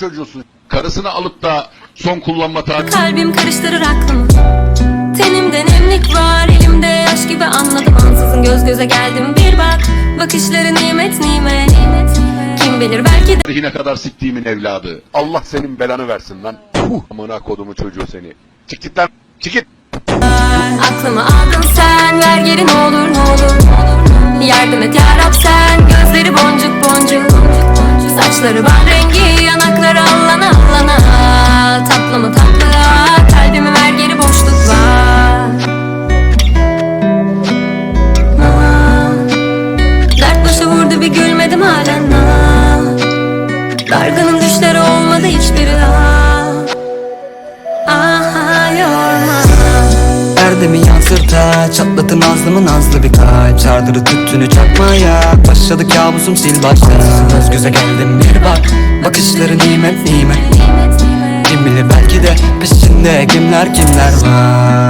çocuğusun. Karısını alıp da son kullanma tarihi Kalbim karıştırır aklımı Tenimde nemlik var elimde yaş gibi anladım Ansızın göz göze geldim bir bak Bakışları nimet nimet Kim bilir belki de ne kadar siktiğimin evladı. Allah senin belanı versin lan. Puh, amına kodumu çocuğu seni. Çık git lan. Çık git. Aklımı aldın sen ver geri ne olur yanakları allana allana. Tatlı mı tatlı? Kalbimi ver geri boşluk var Aa, Dert başı vurdu bir gülmedim halen Aa, Dargının düşleri olmadı hiçbiri Aa, Aha yorma. Erdemi yansırta Çatlatın ağzımı nazlı bir kalp Çardırı tüttünü çakmaya Başladı kabusum sil baştan Göz göze geldim bir bak. Bakışları nimet nimet. Kim bilir belki de peşinde kimler kimler var